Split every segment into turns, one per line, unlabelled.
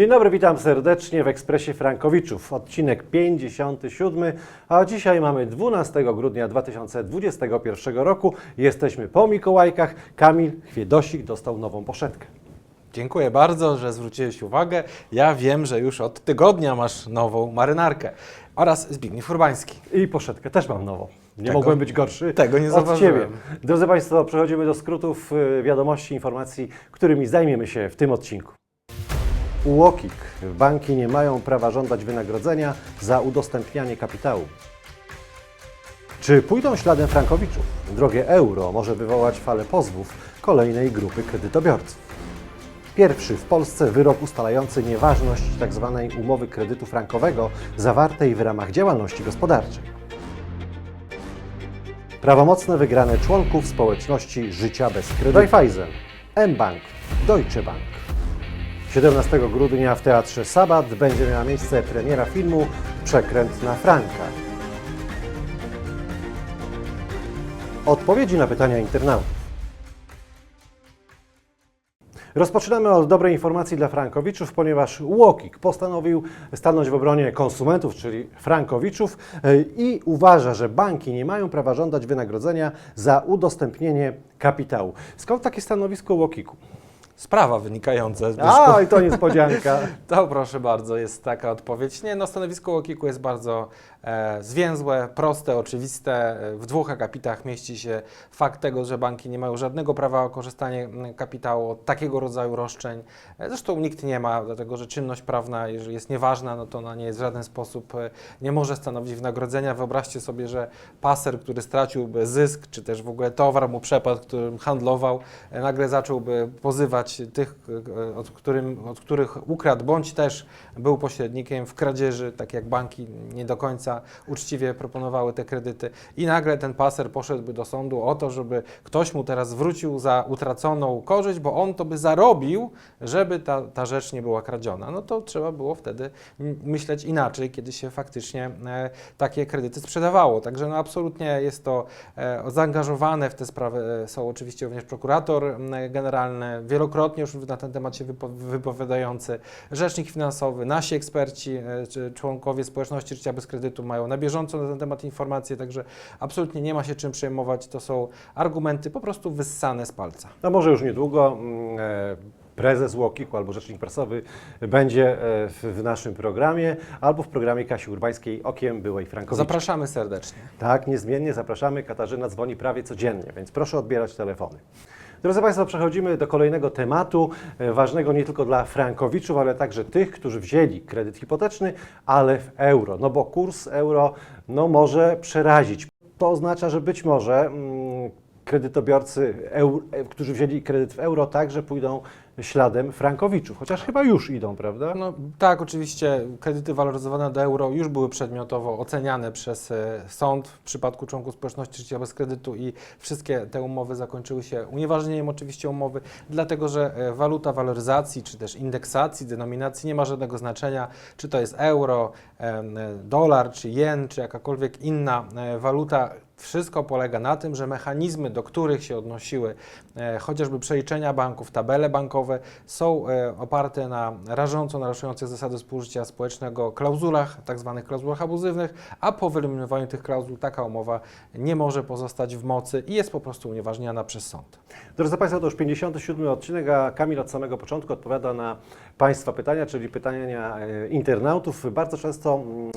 Dzień dobry, witam serdecznie w Ekspresie Frankowiczów, odcinek 57, a dzisiaj mamy 12 grudnia 2021 roku. Jesteśmy po Mikołajkach. Kamil Chwiedosik dostał nową poszetkę.
Dziękuję bardzo, że zwróciłeś uwagę. Ja wiem, że już od tygodnia masz nową marynarkę. Oraz Zbigniew Urbański.
I poszetkę też mam nową. Nie
Tego-
mogłem być gorszy
tego nie
od
zauważyłem.
Ciebie. Drodzy Państwo, przechodzimy do skrótów y, wiadomości, informacji, którymi zajmiemy się w tym odcinku. UOKiK. Banki nie mają prawa żądać wynagrodzenia za udostępnianie kapitału. Czy pójdą śladem Frankowiczów? Drogie euro może wywołać falę pozwów kolejnej grupy kredytobiorców. Pierwszy w Polsce wyrok ustalający nieważność tzw. umowy kredytu frankowego zawartej w ramach działalności gospodarczej. Prawomocne wygrane członków społeczności życia bez kredytu. Raiffeisen, mBank, Deutsche Bank. 17 grudnia w Teatrze Sabat będzie miała miejsce premiera filmu Przekręt na Franka. Odpowiedzi na pytania internautów. Rozpoczynamy od dobrej informacji dla Frankowiczów, ponieważ UOKiK postanowił stanąć w obronie konsumentów, czyli Frankowiczów i uważa, że banki nie mają prawa żądać wynagrodzenia za udostępnienie kapitału. Skąd takie stanowisko UOKiK-u?
Sprawa wynikająca z
A, i to niespodzianka.
To proszę bardzo, jest taka odpowiedź. Nie, no stanowisko Łokiku jest bardzo zwięzłe, proste, oczywiste. E, W dwóch akapitach mieści się fakt tego, że banki nie mają żadnego prawa o korzystanie kapitału od takiego rodzaju roszczeń. E, Zresztą nikt nie ma, dlatego że czynność prawna, jeżeli jest nieważna, no to ona nie jest w żaden sposób, e, nie może stanowić wynagrodzenia. Wyobraźcie sobie, że paser, który straciłby zysk, czy też w ogóle towar mu przepadł, którym handlował, e, nagle zacząłby pozywać tych, e, od, którym, od których ukradł, bądź też był pośrednikiem w kradzieży, tak jak banki nie do końca uczciwie proponowały te kredyty. I nagle ten paser poszedłby do sądu o to, żeby ktoś mu teraz zwrócił za utraconą korzyść, bo on to by zarobił, żeby ta, ta rzecz nie była kradziona. No to trzeba było wtedy myśleć inaczej, kiedy się faktycznie e, takie kredyty sprzedawało. Także no absolutnie jest to e, zaangażowane w te sprawy e, są oczywiście również prokurator generalny, wielokrotnie już na ten temat się wypo, wypowiadający, rzecznik finansowy, nasi eksperci, czy członkowie społeczności życia bez kredytu mają na bieżąco na ten temat informacje, także absolutnie nie ma się czym przejmować. To są argumenty po prostu wyssane z palca.
No może już niedługo mm, e, prezes UOKiK-u albo rzecznik prasowy będzie e, w, naszym programie albo w programie Kasi Urbańskiej Okiem byłej Frankowiczów.
Zapraszamy serdecznie.
Tak, niezmiennie zapraszamy. Katarzyna dzwoni prawie codziennie, więc proszę odbierać telefony. Drodzy Państwo, przechodzimy do kolejnego tematu, e, ważnego nie tylko dla frankowiczów, ale także tych, którzy wzięli kredyt hipoteczny, ale w euro. No bo kurs euro no, może przerazić. To oznacza, że być może mm, kredytobiorcy, e, którzy wzięli kredyt w euro, także pójdą śladem frankowiczów. Chociaż chyba już idą, prawda?
No, tak, oczywiście kredyty waloryzowane do euro już były przedmiotowo oceniane przez e, sąd w przypadku członków społeczności życia bez kredytu i wszystkie te umowy zakończyły się unieważnieniem oczywiście umowy, dlatego że e, waluta waloryzacji czy też indeksacji, denominacji nie ma żadnego znaczenia, czy to jest euro, dolar, czy jen, czy jakakolwiek inna e, waluta. Wszystko polega na tym, że mechanizmy, do których się odnosiły e, chociażby przeliczenia banków, tabele bankowe, są e, oparte na rażąco naruszających zasady współżycia społecznego klauzulach, tak zwanych klauzulach abuzywnych, a po wyeliminowaniu tych klauzul taka umowa nie może pozostać w mocy i jest po prostu unieważniana przez sąd.
Drodzy Państwo, to już 57 odcinek, a Kamil od samego początku odpowiada na Państwa pytania, czyli pytania e, internautów. Bardzo często mm,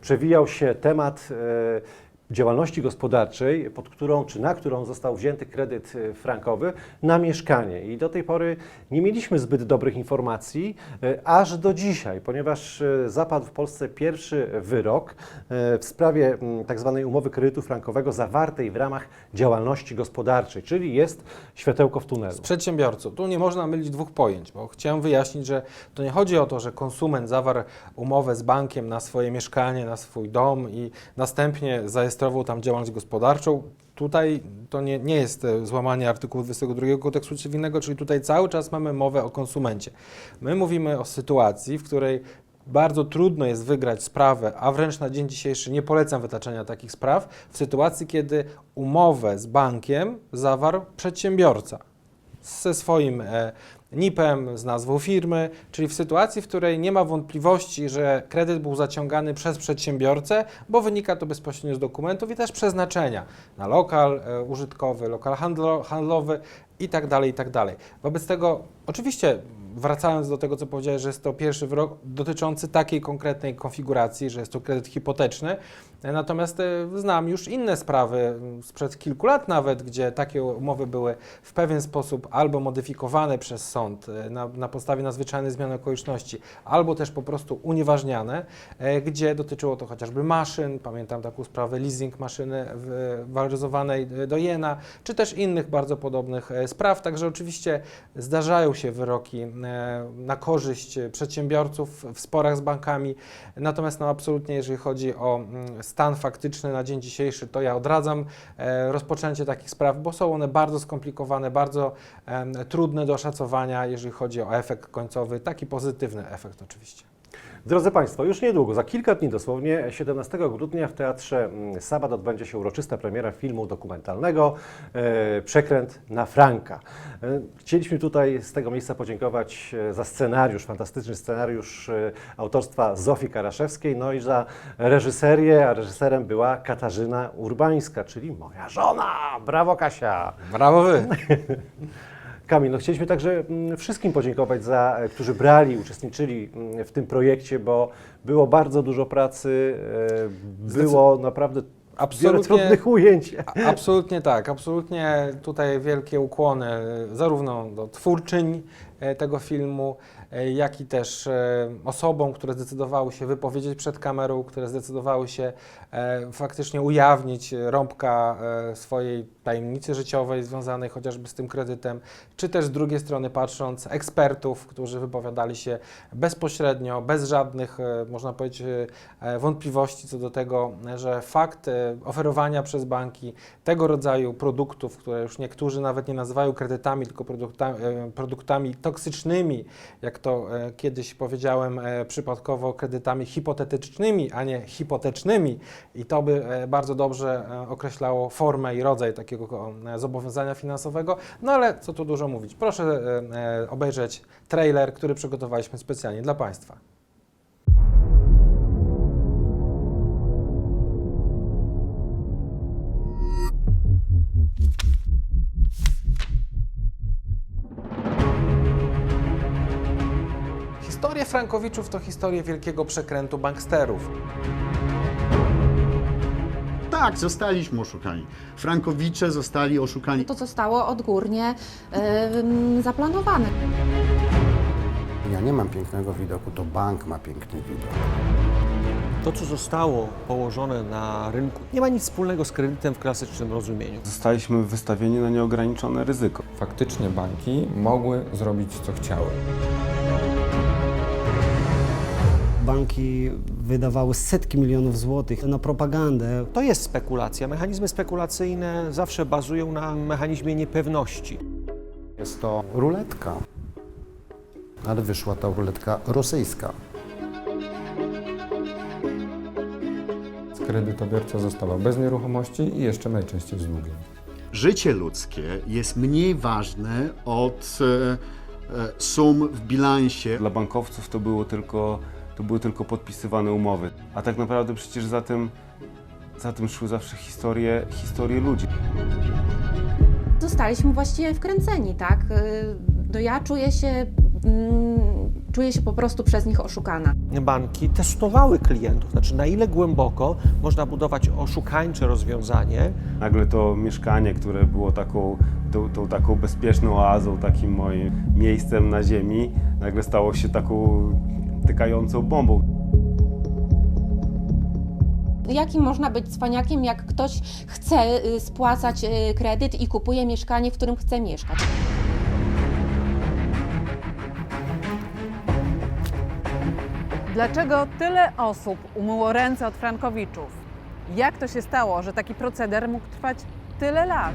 przewijał się temat e, działalności gospodarczej, pod którą czy na którą został wzięty kredyt e, frankowy na mieszkanie. I do tej pory nie mieliśmy zbyt dobrych informacji, e, aż do dzisiaj, ponieważ e, zapadł w Polsce pierwszy wyrok w sprawie mm, tak umowy kredytu frankowego zawartej w ramach działalności gospodarczej, czyli jest światełko w tunelu.
Z przedsiębiorców. Tu nie można mylić dwóch pojęć, bo chciałem wyjaśnić, że to nie chodzi o to, że konsument zawarł umowę z bankiem na swoje mieszkanie, na swój dom i następnie zarejestrował tam działalność gospodarczą. Tutaj to nie, nie jest e, złamanie artykułu 22 kodeksu cywilnego, czyli tutaj cały czas mamy mowę o konsumencie. My mówimy o sytuacji, w której bardzo trudno jest wygrać sprawę, a wręcz na dzień dzisiejszy nie polecam wytaczania takich spraw, w sytuacji, kiedy umowę z bankiem zawarł przedsiębiorca. ze swoim e, NIP-em, z nazwą firmy, czyli w sytuacji, w której nie ma wątpliwości, że kredyt był zaciągany przez przedsiębiorcę, bo wynika to bezpośrednio z dokumentów i też przeznaczenia na lokal e, użytkowy, lokal handlo, handlowy i tak dalej, i tak. Wobec tego, oczywiście, wracając do tego, co powiedziałeś, że jest to pierwszy wyrok dotyczący takiej konkretnej konfiguracji, że jest to kredyt hipoteczny, natomiast e, znam już inne sprawy m, sprzed kilku lat nawet, gdzie takie umowy były w pewien sposób albo modyfikowane przez sąd e, na, na podstawie nadzwyczajnej zmiany okoliczności, albo też po prostu unieważniane, e, gdzie dotyczyło to chociażby maszyn, pamiętam taką sprawę leasing maszyny waloryzowanej do jena, czy też innych bardzo podobnych spraw. Także oczywiście zdarzają się wyroki na korzyść e, przedsiębiorców w sporach z bankami, natomiast no absolutnie jeżeli chodzi o mm, stan faktyczny na dzień dzisiejszy, to ja odradzam e, rozpoczęcie takich spraw, bo są one bardzo skomplikowane, bardzo trudne do oszacowania, jeżeli chodzi o efekt końcowy, taki pozytywny efekt oczywiście.
Drodzy Państwo, już niedługo, za kilka dni dosłownie, 17 grudnia w Teatrze mm, Sabat odbędzie się uroczysta premiera filmu dokumentalnego e, Przekręt na Franka. E, chcieliśmy tutaj z tego miejsca podziękować e, za scenariusz, fantastyczny scenariusz autorstwa Zofii Karaszewskiej, no i za reżyserię, a reżyserem była Katarzyna Urbańska, czyli moja żona. Brawo Kasia!
Brawo wy!
Kamil, no chcieliśmy także mm, wszystkim podziękować, za, e, którzy brali, uczestniczyli mm, w tym projekcie, bo było bardzo dużo pracy, e, było naprawdę
Absolutnie-
trudnych ujęć.
Absolutnie tak, absolutnie tutaj wielkie ukłony e, zarówno do twórczyń tego filmu, e, jak i też e, osobom, które zdecydowały się wypowiedzieć przed kamerą, które zdecydowały się e, faktycznie ujawnić e, rąbka e, swojej tajemnicy życiowej związanej chociażby z tym kredytem, czy też z drugiej strony patrząc ekspertów, którzy wypowiadali się bezpośrednio, bez żadnych, e, można powiedzieć, e, wątpliwości co do tego, że fakt e, oferowania przez banki tego rodzaju produktów, które już niektórzy nawet nie nazywają kredytami, tylko produkta, e, produktami toksycznymi, jak to e, kiedyś powiedziałem e, przypadkowo, kredytami hipotetycznymi, a nie hipotecznymi. I to by e, bardzo dobrze określało formę i rodzaj takiego zobowiązania finansowego. No ale co tu dużo mówić. Proszę obejrzeć trailer, który przygotowaliśmy specjalnie dla Państwa. Historie Frankowiczów to historie wielkiego przekrętu banksterów.
Tak, zostaliśmy oszukani. Frankowicze zostali oszukani.
To zostało odgórnie em, zaplanowane.
Ja nie mam pięknego widoku, to bank ma piękny widok.
To, co zostało położone na rynku, nie ma nic wspólnego z kredytem w klasycznym rozumieniu.
Zostaliśmy wystawieni na nieograniczone ryzyko.
faktycznie banki mogły zrobić co chciały.
Banki wydawały setki milionów złotych na propagandę.
To jest spekulacja. Mechanizmy spekulacyjne zawsze bazują na mechanizmie niepewności.
Jest to ruletka. Ale wyszła ta ruletka rosyjska.
Kredytobiorca zostawał bez nieruchomości i jeszcze najczęściej z długiem.
Życie ludzkie jest mniej ważne od e, e, sum w bilansie.
Dla bankowców to, było tylko, to były tylko podpisywane umowy. A tak naprawdę przecież za tym, za tym szły zawsze historie, historie ludzi.
Zostaliśmy właściwie wkręceni, tak? Y, No ja czuję się, mm, czuję się po prostu przez nich oszukana.
Banki testowały klientów, znaczy na ile głęboko można budować oszukańcze rozwiązanie,
Nagle to mieszkanie, które było taką, tą, tą taką bezpieczną oazą, takim moim miejscem na ziemi, nagle stało się taką tykającą bombą.
Jakim można być cwaniakiem, jak ktoś chce y, spłacać y, kredyt i kupuje mieszkanie, w którym chce mieszkać?
Dlaczego tyle osób umyło ręce od Frankowiczów? Jak to się stało, że taki proceder mógł trwać tyle lat?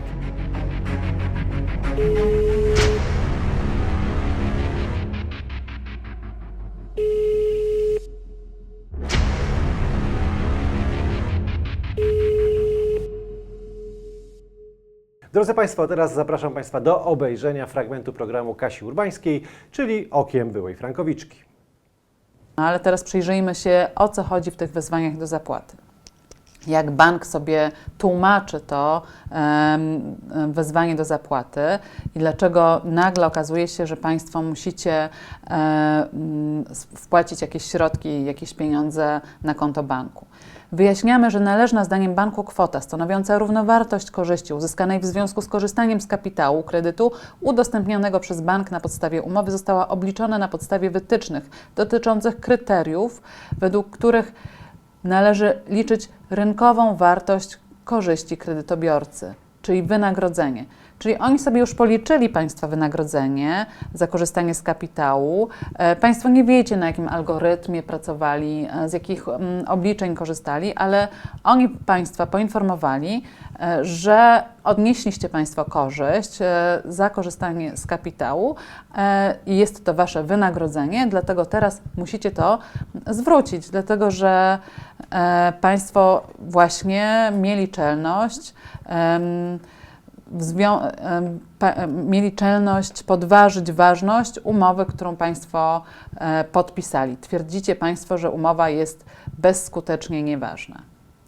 Drodzy Państwo, teraz zapraszam Państwa do obejrzenia fragmentu programu Kasi Urbańskiej, czyli Okiem byłej Frankowiczki.
No ale teraz przyjrzyjmy się, o co chodzi w tych wezwaniach do zapłaty. Jak bank sobie tłumaczy to wezwanie do zapłaty i dlaczego nagle okazuje się, że Państwo musicie e, mm, wpłacić jakieś środki, jakieś pieniądze na konto banku. Wyjaśniamy, że należna zdaniem banku kwota stanowiąca równowartość korzyści uzyskanej w związku z korzystaniem z kapitału kredytu udostępnionego przez bank na podstawie umowy została obliczona na podstawie wytycznych dotyczących kryteriów, według których należy liczyć rynkową wartość korzyści kredytobiorcy, czyli wynagrodzenie. Czyli oni sobie już policzyli Państwa wynagrodzenie za korzystanie z kapitału. E, Państwo nie wiecie, na jakim algorytmie pracowali, e, z jakich obliczeń korzystali, ale oni Państwa poinformowali, e, że odnieśliście Państwo korzyść za korzystanie z kapitału i jest to Wasze wynagrodzenie, dlatego teraz musicie to zwrócić, dlatego że Państwo właśnie mieli czelność. Mieli czelność podważyć ważność umowy, którą Państwo e, podpisali. Twierdzicie Państwo, że umowa jest bezskutecznie nieważna.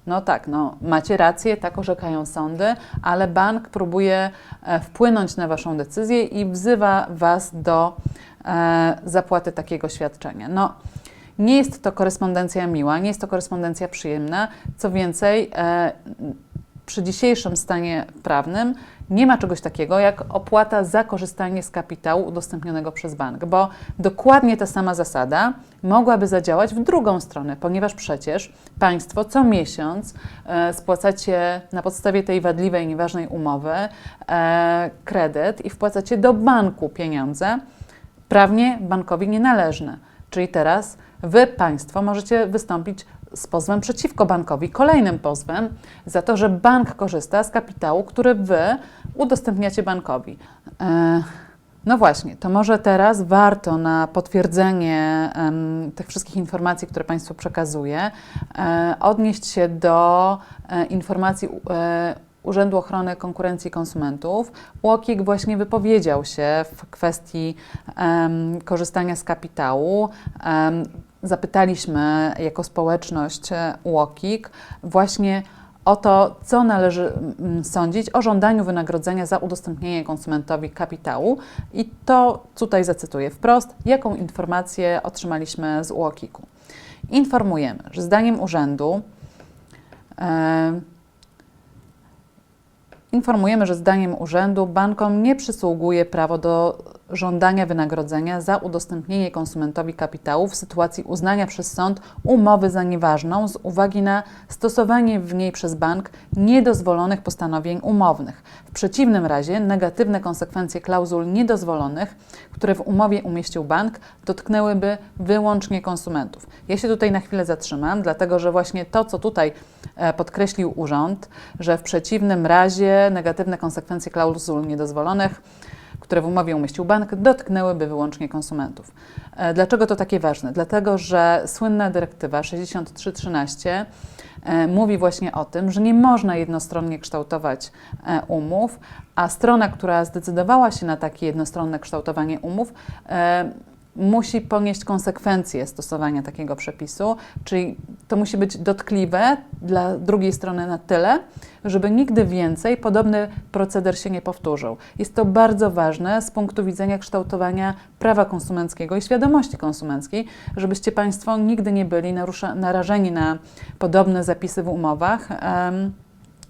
No tak, no, macie rację, tak orzekają sądy, ale bank próbuje e, wpłynąć na Waszą decyzję i wzywa Was do e, zapłaty takiego świadczenia. No, nie jest to korespondencja miła, nie jest to korespondencja przyjemna. Co więcej, przy dzisiejszym stanie prawnym nie ma czegoś takiego jak opłata za korzystanie z kapitału udostępnionego przez bank, bo dokładnie ta sama zasada mogłaby zadziałać w drugą stronę, ponieważ przecież Państwo co miesiąc e, spłacacie na podstawie tej wadliwej, nieważnej umowy e, kredyt i wpłacacie do banku pieniądze prawnie bankowi nienależne. Czyli teraz Wy, Państwo, możecie wystąpić z pozwem przeciwko bankowi, kolejnym pozwem, za to, że bank korzysta z kapitału, który Wy udostępniacie bankowi. E, no właśnie, to może teraz warto na potwierdzenie tych wszystkich informacji, które Państwu przekazuję, e, odnieść się do e, informacji Urzędu Ochrony Konkurencji i Konsumentów. UOKiK właśnie wypowiedział się w kwestii korzystania z kapitału. Zapytaliśmy jako społeczność e, UOKiK właśnie o to, co należy mm, sądzić o żądaniu wynagrodzenia za udostępnienie konsumentowi kapitału. I to tutaj zacytuję wprost, jaką informację otrzymaliśmy z UOKiK-u. Informujemy, że zdaniem urzędu e, Informujemy, że zdaniem urzędu bankom nie przysługuje prawo do żądania wynagrodzenia za udostępnienie konsumentowi kapitału w sytuacji uznania przez sąd umowy za nieważną z uwagi na stosowanie w niej przez bank niedozwolonych postanowień umownych. W przeciwnym razie negatywne konsekwencje klauzul niedozwolonych, które w umowie umieścił bank, dotknęłyby wyłącznie konsumentów. Ja się tutaj na chwilę zatrzymam, dlatego że właśnie to, co tutaj e, podkreślił urząd, że w przeciwnym razie negatywne konsekwencje klauzul niedozwolonych, które w umowie umieścił bank, dotknęłyby wyłącznie konsumentów. E, Dlaczego to takie ważne? Dlatego, że słynna dyrektywa 6313 e, mówi właśnie o tym, że nie można jednostronnie kształtować e, umów, a strona, która zdecydowała się na takie jednostronne kształtowanie umów, musi ponieść konsekwencje stosowania takiego przepisu, czyli to musi być dotkliwe dla drugiej strony na tyle, żeby nigdy więcej podobny proceder się nie powtórzył. Jest to bardzo ważne z punktu widzenia kształtowania prawa konsumenckiego i świadomości konsumenckiej, żebyście Państwo nigdy nie byli narażeni na podobne zapisy w umowach. em,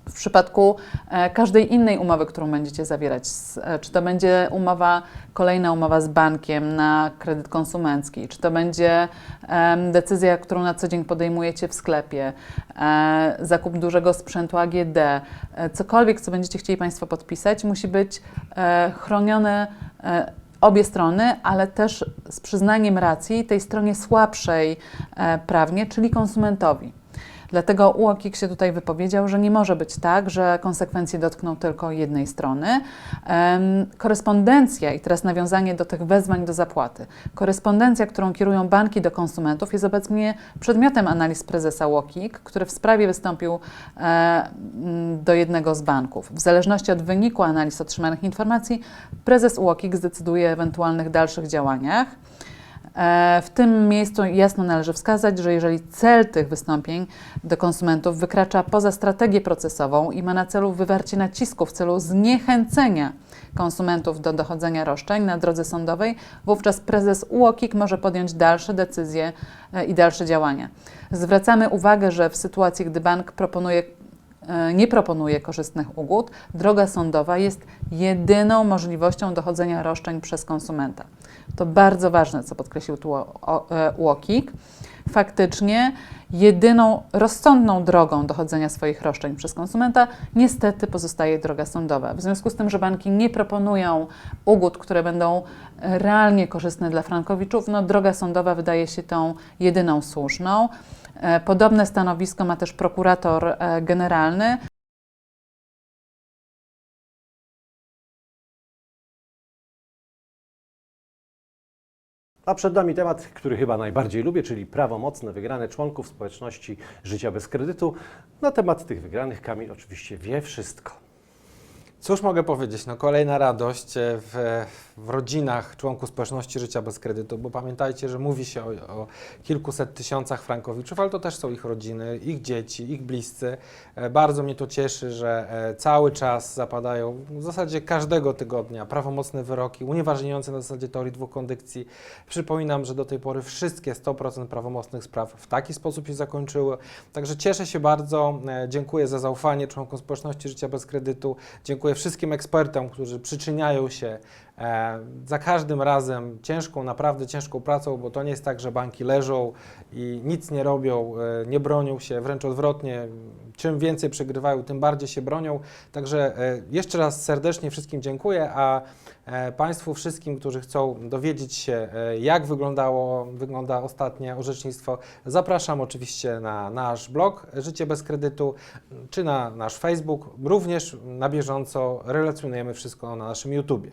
w przypadku e, każdej innej umowy, którą będziecie zawierać, e, czy to będzie umowa, kolejna umowa z bankiem na kredyt konsumencki, czy to będzie decyzja, którą na co dzień podejmujecie w sklepie, e, zakup dużego sprzętu AGD, cokolwiek, co będziecie chcieli Państwo podpisać, musi być chronione obie strony, ale też z przyznaniem racji tej stronie słabszej prawnie, czyli konsumentowi. Dlatego UOKiK się tutaj wypowiedział, że nie może być tak, że konsekwencje dotkną tylko jednej strony. Korespondencja, i teraz nawiązanie do tych wezwań do zapłaty, korespondencja, którą kierują banki do konsumentów, jest obecnie przedmiotem analiz prezesa UOKiK, który w sprawie wystąpił e, do jednego z banków. W zależności od wyniku analiz otrzymanych informacji, prezes UOKiK zdecyduje o ewentualnych dalszych działaniach. E, W tym miejscu jasno należy wskazać, że jeżeli cel tych wystąpień do konsumentów wykracza poza strategię procesową i ma na celu wywarcie nacisku w celu zniechęcenia konsumentów do dochodzenia roszczeń na drodze sądowej, wówczas prezes UOKiK może podjąć dalsze decyzje e, i dalsze działania. Zwracamy uwagę, że w sytuacji, gdy bank proponuje nie proponuje korzystnych ugód, droga sądowa jest jedyną możliwością dochodzenia roszczeń przez konsumenta. To bardzo ważne, co podkreślił tu o- e, UOKiK. Faktycznie jedyną rozsądną drogą dochodzenia swoich roszczeń przez konsumenta niestety pozostaje droga sądowa. W związku z tym, że banki nie proponują ugód, które będą e, realnie korzystne dla frankowiczów, no droga sądowa wydaje się tą jedyną słuszną. E, Podobne stanowisko ma też prokurator e, generalny.
A przed nami temat, który chyba najbardziej lubię, czyli prawomocne wygrane członków społeczności życia bez kredytu. Na temat tych wygranych Kamil oczywiście wie wszystko.
Cóż mogę powiedzieć? No kolejna radość e, w, w rodzinach członków społeczności życia bez kredytu, bo pamiętajcie, że mówi się o, o kilkuset tysiącach frankowiczów, ale to też są ich rodziny, ich dzieci, ich bliscy. E, Bardzo mnie to cieszy, że e, cały czas zapadają w zasadzie każdego tygodnia prawomocne wyroki unieważniające na zasadzie teorii dwóch. Przypominam, że do tej pory wszystkie 100% prawomocnych spraw w taki sposób się zakończyły. Także cieszę się bardzo. Dziękuję za zaufanie członkom społeczności życia bez kredytu. Dziękuję wszystkim ekspertom, którzy przyczyniają się e, za każdym razem ciężką, naprawdę ciężką pracą, bo to nie jest tak, że banki leżą i nic nie robią, e, nie bronią się, wręcz odwrotnie. Czym więcej przegrywają, tym bardziej się bronią. Także e, jeszcze raz serdecznie wszystkim dziękuję, a Państwu wszystkim, którzy chcą dowiedzieć się, e, jak wyglądało, wygląda ostatnie orzecznictwo, zapraszam oczywiście na nasz blog Życie bez kredytu, czy na nasz Facebook. Również na bieżąco relacjonujemy wszystko na naszym YouTubie.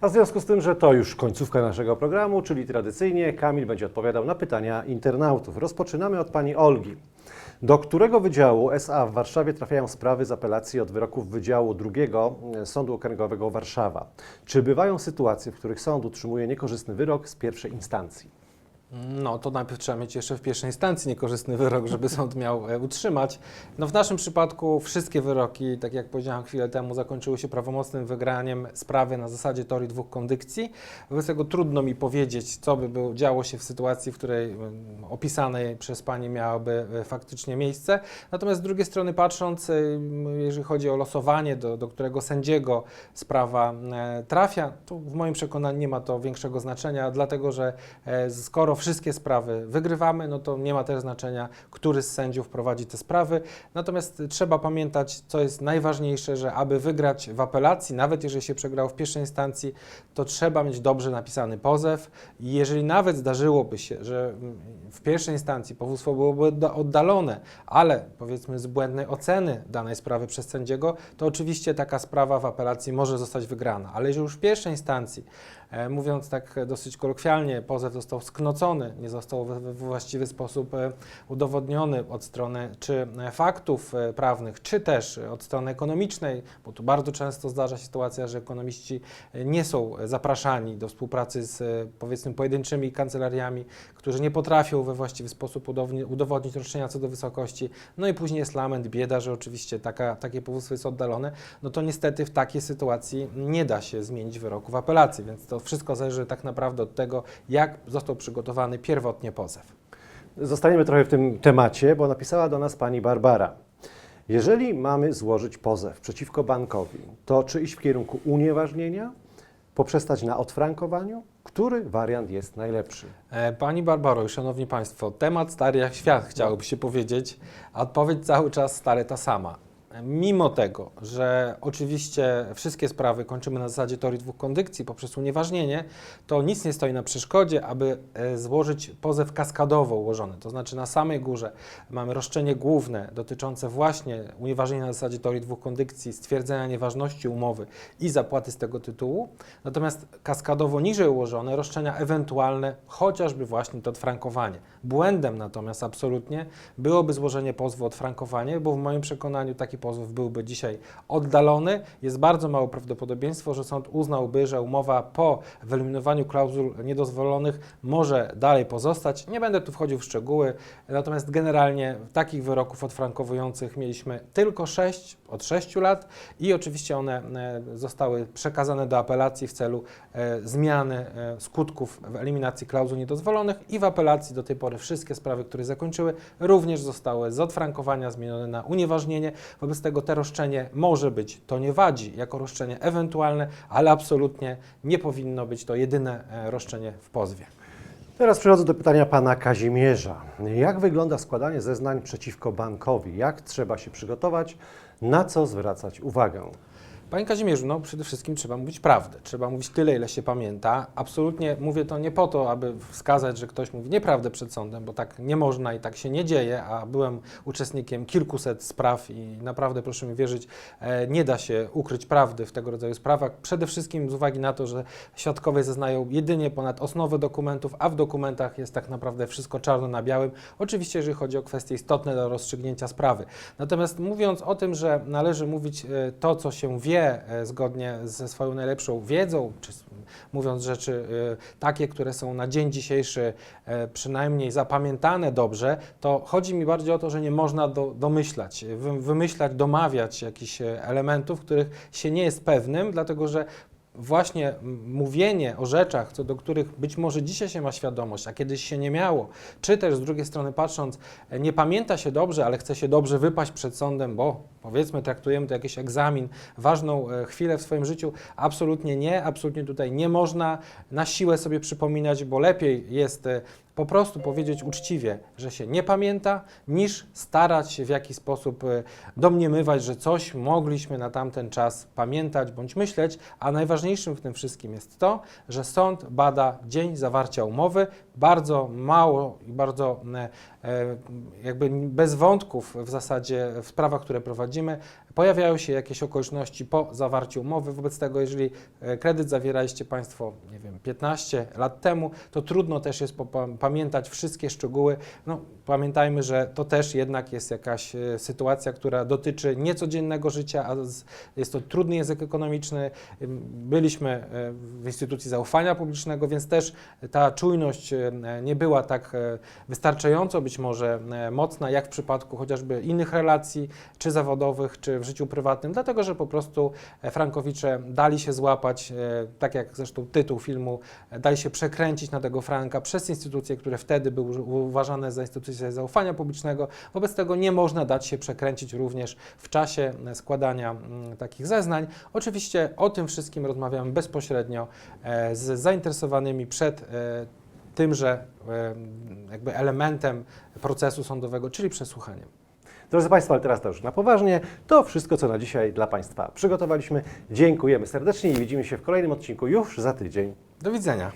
A w związku z tym, że to już końcówka naszego programu, czyli tradycyjnie Kamil będzie odpowiadał na pytania internautów. Rozpoczynamy od pani Olgi. Do którego wydziału SA w Warszawie trafiają sprawy z apelacji od wyroków Wydziału II Sądu Okręgowego Warszawa? Czy bywają sytuacje, w których sąd utrzymuje niekorzystny wyrok z pierwszej instancji?
No to najpierw trzeba mieć jeszcze w pierwszej instancji niekorzystny wyrok, żeby sąd miał e, utrzymać. No w naszym przypadku wszystkie wyroki, tak jak powiedziałem chwilę temu, zakończyły się prawomocnym wygraniem sprawy na zasadzie teorii dwóch kondykcji. Wobec tego trudno mi powiedzieć, co by było, działo się w sytuacji, w której em, opisanej przez Pani miałoby e, faktycznie miejsce. Natomiast z drugiej strony patrząc, em, jeżeli chodzi o losowanie, do, do którego sędziego sprawa e, trafia, to w moim przekonaniu nie ma to większego znaczenia, dlatego że e, skoro wszystkie sprawy wygrywamy, no to nie ma też znaczenia, który z sędziów prowadzi te sprawy. Natomiast trzeba pamiętać, co jest najważniejsze, że aby wygrać w apelacji, nawet jeżeli się przegrało w pierwszej instancji, to trzeba mieć dobrze napisany pozew. I jeżeli nawet zdarzyłoby się, że w pierwszej instancji powództwo byłoby odda- oddalone, ale powiedzmy z błędnej oceny danej sprawy przez sędziego, to oczywiście taka sprawa w apelacji może zostać wygrana. Ale jeżeli już w pierwszej instancji Mówiąc tak dosyć kolokwialnie, pozew został sknocony, nie został we, właściwy sposób e, udowodniony od strony czy e, faktów e, prawnych, czy też od strony ekonomicznej, bo tu bardzo często zdarza się sytuacja, że ekonomiści e, nie są zapraszani do współpracy z e, powiedzmy pojedynczymi kancelariami, którzy nie potrafią we właściwy sposób udowodni- udowodnić roszczenia co do wysokości. No i później jest lament, bieda, że oczywiście taka, takie powództwo jest oddalone. No to niestety w takiej sytuacji nie da się zmienić wyroku w apelacji, więc to wszystko zależy tak naprawdę od tego, jak został przygotowany pierwotnie pozew.
Zostaniemy trochę w tym temacie, bo napisała do nas pani Barbara. Jeżeli mamy złożyć pozew przeciwko bankowi, to czy iść w kierunku unieważnienia, poprzestać na odfrankowaniu? Który wariant jest najlepszy?
E, Pani Barbaro Szanowni Państwo, temat stary jak świat chciałoby się powiedzieć, a odpowiedź cały czas stary ta sama. Mimo tego, że oczywiście wszystkie sprawy kończymy na zasadzie teorii dwóch kondycji poprzez unieważnienie, to nic nie stoi na przeszkodzie, aby e, złożyć pozew kaskadowo ułożony. To znaczy na samej górze mamy roszczenie główne dotyczące właśnie unieważnienia na zasadzie teorii dwóch kondycji, stwierdzenia nieważności umowy i zapłaty z tego tytułu. Natomiast kaskadowo niżej ułożone roszczenia ewentualne, chociażby właśnie to odfrankowanie. Błędem natomiast absolutnie byłoby złożenie pozwu odfrankowanie, bo w moim przekonaniu taki byłby dzisiaj oddalony. Jest bardzo małe prawdopodobieństwo, że sąd uznałby, że umowa po wyeliminowaniu klauzul niedozwolonych może dalej pozostać. Nie będę tu wchodził w szczegóły, natomiast generalnie takich wyroków odfrankowujących mieliśmy tylko sześć od 6 lat i oczywiście one e, zostały przekazane do apelacji w celu e, zmiany e, skutków eliminacji klauzul niedozwolonych i w apelacji do tej pory wszystkie sprawy, które zakończyły, również zostały z odfrankowania zmienione na unieważnienie. Wobec tego te roszczenie może być, to nie wadzi, jako roszczenie ewentualne, ale absolutnie nie powinno być to jedyne e, roszczenie w pozwie.
Teraz przechodzę do pytania pana Kazimierza. Jak wygląda składanie zeznań przeciwko bankowi? Jak trzeba się przygotować? Na co zwracać uwagę?
Panie Kazimierzu, no przede wszystkim trzeba mówić prawdę. Trzeba mówić tyle, ile się pamięta. Absolutnie mówię to nie po to, aby wskazać, że ktoś mówi nieprawdę przed sądem, bo tak nie można i tak się nie dzieje, a byłem uczestnikiem kilkuset spraw i naprawdę, proszę mi wierzyć, e, nie da się ukryć prawdy w tego rodzaju sprawach. Przede wszystkim z uwagi na to, że świadkowie zeznają jedynie ponad osnowę dokumentów, a w dokumentach jest tak naprawdę wszystko czarno na białym. Oczywiście, jeżeli chodzi o kwestie istotne do rozstrzygnięcia sprawy. Natomiast mówiąc o tym, że należy mówić e, to, co się wie e, zgodnie ze swoją najlepszą wiedzą, czy mówiąc rzeczy e, takie, które są na dzień dzisiejszy e, przynajmniej zapamiętane dobrze, to chodzi mi bardziej o to, że nie można do, domyślać, wy, wymyślać, domawiać jakichś elementów, których się nie jest pewnym, dlatego że właśnie mówienie o rzeczach, co do których być może dzisiaj się ma świadomość, a kiedyś się nie miało, czy też z drugiej strony patrząc, nie pamięta się dobrze, ale chce się dobrze wypaść przed sądem, bo powiedzmy traktujemy to jakiś egzamin, ważną e, chwilę w swoim życiu, absolutnie nie, absolutnie tutaj nie można na siłę sobie przypominać, bo lepiej jest e, po prostu powiedzieć uczciwie, że się nie pamięta, niż starać się w jakiś sposób e, domniemywać, że coś mogliśmy na tamten czas pamiętać bądź myśleć, a najważniejszym w tym wszystkim jest to, że sąd bada dzień zawarcia umowy, bardzo mało i bardzo e, e, jakby bez wątków w zasadzie w sprawach, które prowadzimy, pojawiają się jakieś okoliczności po zawarciu umowy. Wobec tego, jeżeli e, kredyt zawieraliście Państwo, nie wiem, 15 lat temu, to trudno też jest pamiętać wszystkie szczegóły. No, pamiętajmy, że to też jednak jest jakaś e, sytuacja, która dotyczy niecodziennego życia, a jest to trudny język ekonomiczny. Byliśmy e, w instytucji zaufania publicznego, więc też ta czujność nie była tak wystarczająco być może mocna, jak w przypadku chociażby innych relacji, czy zawodowych, czy w życiu prywatnym, dlatego że po prostu e, Frankowicze dali się złapać, e, tak jak zresztą tytuł filmu, e, dali się przekręcić na tego Franka przez instytucje, które wtedy były uważane za instytucje zaufania publicznego. Wobec tego nie można dać się przekręcić również w czasie składania mm, takich zeznań. Oczywiście o tym wszystkim rozmawiamy bezpośrednio z zainteresowanymi przed tymże jakby elementem procesu sądowego, czyli przesłuchaniem.
Drodzy Państwo, ale teraz to już na poważnie. To wszystko, co na dzisiaj dla Państwa przygotowaliśmy. Dziękujemy serdecznie i widzimy się w kolejnym odcinku już za tydzień.
Do widzenia.